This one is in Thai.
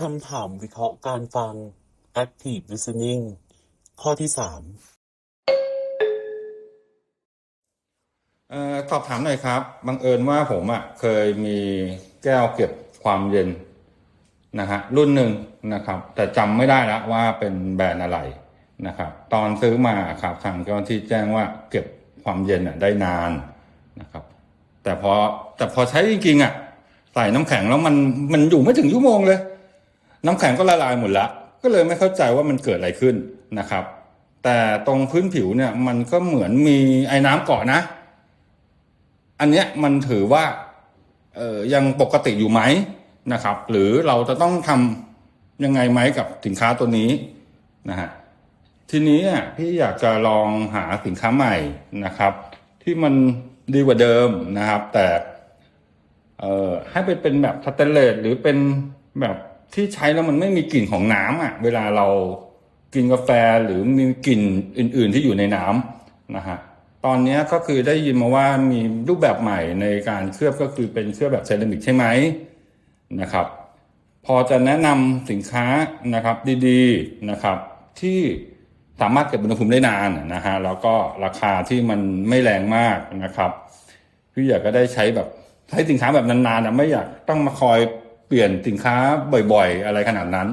คำถามวิเคราะห์การฟัง Active Listening ข้อที่สามเอ่อสอบถามหน่อยครับบังเอิญว่าผมอะเคยมีแก้วเก็บความเย็นนะฮะรุ่นหนึ่งนะครับ แต่จำไม่ได้แล้วว่าเป็นแบรนด์อะไรนะครับ ตอนซื้อมาครับทางเจ้าหน้าที่แจ้งว่าเก็บความเย็นอะได้นานนะครับ แต่พอแต่พอใช้จริงๆอะใส่น้ำแข็งแล้วมันมันอยู่ไม่ถึงชั่วโมงเลย น้ำแข็งก็ละลายหมดละ ก็เลยไม่เข้าใจว่ามันเกิดอะไรขึ้นนะครับ แต่ตรงพื้นผิวเนี่ยมันก็เหมือนมีไอ้น้ำเกาะนะ อันเนี้ยมันถือว่าเออยังปกติอยู่ไหมนะครับ หรือเราจะต้องทำยังไงไหมกับสินค้าตัวนี้นะฮะทีนี้พี่อยากจะลองหาสินค้าใหม่นะครับ ที่มันดีกว่าเดิมนะครับ แต่เอ่อให้ไปเป็นแบบสแตนเลสหรือเป็นแบบ ที่ใช้แล้วมันไม่มีกลิ่นของน้ำอะ เวลาเรากินกาแฟหรือมีกลิ่นอื่น ๆที่อยู่ในน้ำนะฮะตอนนี้ก็คือได้ยินมาว่ามีรูปแบบใหม่ในการเคลือบก็คือเป็นเคลือบแบบเซรามิกใช่ไหมนะครับ พอจะแนะนำสินค้านะครับดีๆนะครับที่สามารถเก็บอุณหภูมิได้นานนะฮะแล้วก็ราคาที่มันไม่แรงมากนะครับพี่อยากก็ได้ใช้แบบใช้สินค้าแบบนานๆนะไม่อยากต้องมาคอย เปลี่ยนสินค้าบ่อยๆ อะไรขนาดนั้น